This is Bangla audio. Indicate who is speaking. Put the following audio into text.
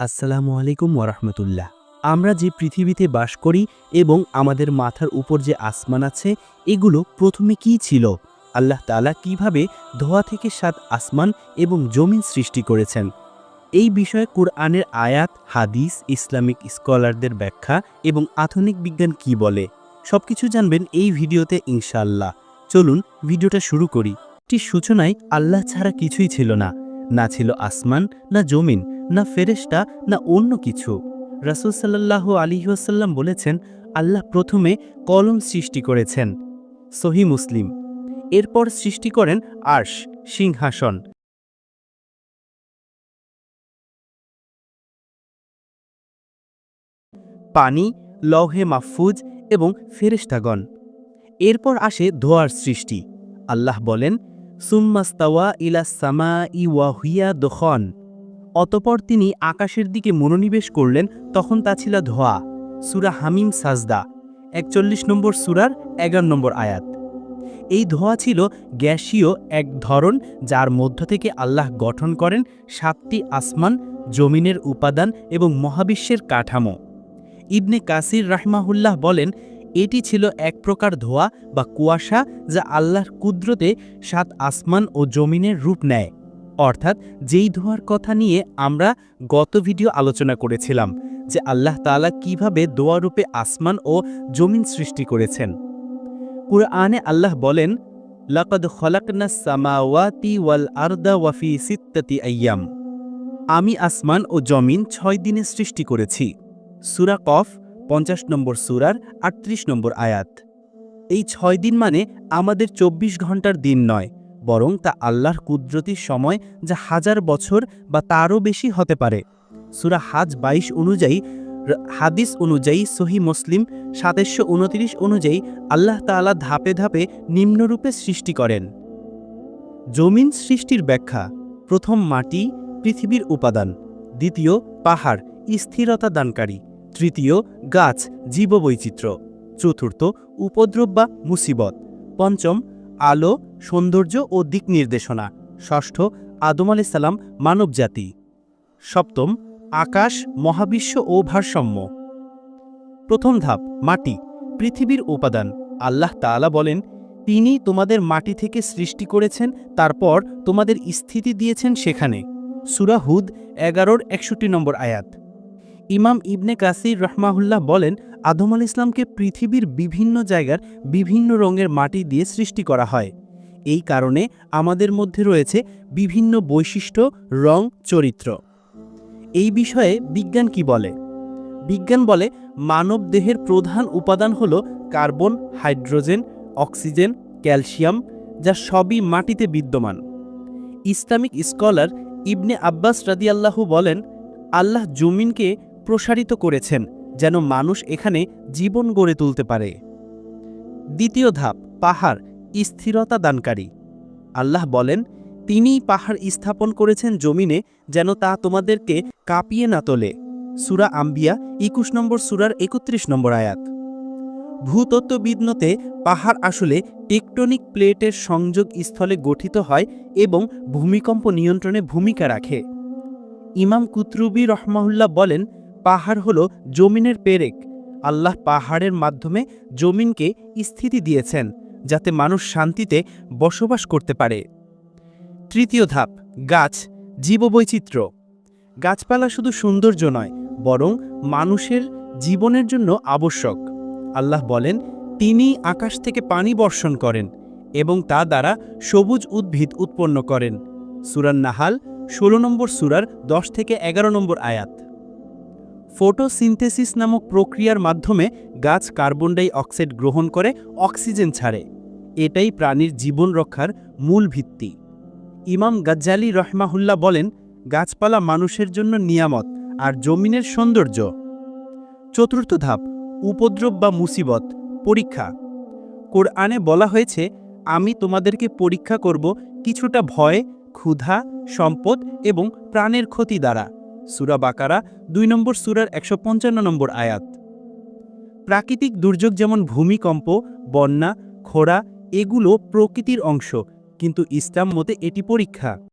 Speaker 1: আসসালামু আলাইকুম ওরহমতুল্লাহ আমরা যে পৃথিবীতে বাস করি এবং আমাদের মাথার উপর যে আসমান আছে, এগুলো প্রথমে কি ছিল? আল্লাহ তাআলা কীভাবে ধোয়া থেকে সাত আসমান এবং জমিন সৃষ্টি করেছেন? এই বিষয়ে কুরআনের আয়াত, হাদিস, ইসলামিক স্কলারদের ব্যাখ্যা এবং আধুনিক বিজ্ঞান কি বলে, সবকিছু জানবেন এই ভিডিওতে ইনশাল্লাহ চলুন ভিডিওটা শুরু করি। একটি সূচনায় আল্লাহ ছাড়া কিছুই ছিল না। না ছিল আসমান, না জমিন। না ফেরেশতা, না অন্য কিছু। রাসুল সাল্লাহ আলিহাসাল্লাম বলেছেন, আল্লাহ প্রথমে কলম সৃষ্টি করেছেন, সহি মুসলিম। এরপর সৃষ্টি করেন আর্শ, সিংহাসন। পানি, লৌহে মাহফুজ এবং ফেরেশতাগণ। এরপর আসে ধোয়ার সৃষ্টি। আল্লাহ বলেন, সুম্মাস্তাওয়া ইলা সামা ইওয়াহিয়া দখন। অতপর তিনি আকাশের দিকে মনোনিবেশ করলেন, তখন তা ছিল ধোয়া। সুরা হামিম সাজদা, একচল্লিশ নম্বর সুরার এগারো নম্বর আয়াত। এই ধোয়া ছিল গ্যাসীয় এক ধরন যার মধ্য থেকে আল্লাহ গঠন করেন সাতটি আসমান, জমিনের উপাদান এবং মহাবিশ্বের কাঠামো। ইবনে কাসির রাহমাহুল্লাহ বলেন, এটি ছিল এক প্রকার ধোয়া বা কুয়াশা যা আল্লাহর কুদরতে সাত আসমান ও জমিনের রূপ নেয়। অর্থাৎ যেই ধোয়ার কথা নিয়ে আমরা গত ভিডিও আলোচনা করেছিলাম, যে আল্লাহ তাআলা কীভাবে দোয়ারূপে আসমান ও জমিন সৃষ্টি করেছেন। কুরআনে আল্লাহ বলেন, লাকদ খলাকনা সামাওয়াতি ওয়াল আরদা ওয়াফি সিত্তাতি আইয়াম। আমি আসমান ও জমিন ছয় দিনে সৃষ্টি করেছি। সুরা কফ, পঞ্চাশ নম্বর সুরার আটত্রিশ নম্বর আয়াত। এই ছয় দিন মানে আমাদের চব্বিশ ঘণ্টার দিন নয়। বরং তা আল্লাহর কুদরতির সময় যা হাজার বছর বা তারও বেশি হতে পারে। সুরা হাজ বাইশ অনুযায়ী হাদিস অনুযায়ী, সহি মুসলিম সাতাশশো উনতিরিশ অনুযায়ী আল্লাহ তাআলা ধাপে ধাপে নিম্নরূপে সৃষ্টি করেন। জমিন সৃষ্টির ব্যাখ্যা, প্রথম মাটি, পৃথিবীর উপাদান। দ্বিতীয়, পাহাড়, স্থিরতা দানকারী। তৃতীয়, গাছ, জীববৈচিত্র্য। চতুর্থ, উপদ্রব বা মুসিবত। পঞ্চম, আলো সৌন্দর্য ও দিক নির্দেশনা। ষষ্ঠ, আদম আলাইহিস সালাম মানবজাতি সপ্তম, আকাশ, মহাবিশ্ব ও ভারসাম্য। প্রথম ধাপ, মাটি, পৃথিবীর উপাদান। আল্লাহ তাআলা বলেন, তিনি তোমাদের মাটি থেকে সৃষ্টি করেছেন, তারপর তোমাদের স্থিতি দিয়েছেন সেখানে। সুরাহুদ এগারোর একষট্টি নম্বর আয়াত। ইমাম ইবনে কাসির রহমাহুল্লাহ বলেন, আদম আল ইসলামকে পৃথিবীর বিভিন্ন জায়গার বিভিন্ন রঙের মাটি দিয়ে সৃষ্টি করা হয়। এই কারণে আমাদের মধ্যে রয়েছে বিভিন্ন বৈশিষ্ট্য, রং, চরিত্র। এই বিষয়ে বিজ্ঞান কি বলে? বিজ্ঞান বলে মানব দেহের প্রধান উপাদান হল কার্বন, হাইড্রোজেন, অক্সিজেন, ক্যালসিয়াম, যা সবই মাটিতে বিদ্যমান। ইসলামিক স্কলার ইবনে আব্বাস রাদিয়াল্লাহু বলেন, আল্লাহ জমিনকে প্রসারিত করেছেন যেন মানুষ এখানে জীবন গড়ে তুলতে পারে। দ্বিতীয় ধাপ, পাহাড়। স্থিরতা দানকারী। আল্লাহ বলেন, তিনিই পাহাড় স্থাপন করেছেন জমিনে যেন তা তোমাদেরকে কাঁপিয়ে না তোলে। সুরা আম্বিয়া, একুশ নম্বর সুরার একত্রিশ নম্বর আয়াত। ভূতত্ত্ববিদনতে পাহাড় আসলে টেকটনিক প্লেটের সংযোগ স্থলে গঠিত হয় এবং ভূমিকম্প নিয়ন্ত্রণে ভূমিকা রাখে। ইমাম কুতরুবি রহমাহুল্লাহ বলেন, পাহাড় হল জমিনের পেরেক। আল্লাহ পাহাড়ের মাধ্যমে জমিনকে স্থিতি দিয়েছেন। যাতে মানুষ শান্তিতে বসবাস করতে পারে। তৃতীয় ধাপ, গাছ, জীববৈচিত্র্য। গাছপালা শুধু সৌন্দর্য নয়, বরং মানুষের জীবনের জন্য আবশ্যক। আল্লাহ বলেন, তিনি আকাশ থেকে পানি বর্ষণ করেন এবং তা দ্বারা সবুজ উদ্ভিদ উৎপন্ন করেন। সুরান নাহাল, ষোলো নম্বর সুরার দশ থেকে এগারো নম্বর আয়াত। ফটোসিনথেসিস নামক প্রক্রিয়ার মাধ্যমে গাছ কার্বন ডাই অক্সাইড গ্রহণ করে অক্সিজেন ছাড়ে। এটাই প্রাণীর জীবন রক্ষার মূল ভিত্তি। ইমাম গাজ্জালি রহমাহুল্লাহ বলেন, গাছপালা মানুষের জন্য নিয়ামত আর জমিনের সৌন্দর্য। চতুর্থ ধাপ, উপদ্রব বা মুসিবত, পরীক্ষা। কোরআনে বলা হয়েছে, আমি তোমাদেরকে পরীক্ষা করব কিছুটা ভয়, ক্ষুধা, সম্পদ এবং প্রাণের ক্ষতি দ্বারা। সুরা বাকারা, দুই নম্বর সুরার একশো পঞ্চান্ন নম্বর আয়াত। প্রাকৃতিক দুর্যোগ যেমন ভূমিকম্প, বন্যা, খরা এগুলো প্রকৃতির অংশ কিন্তু ইসলাম মতে এটি পরীক্ষা।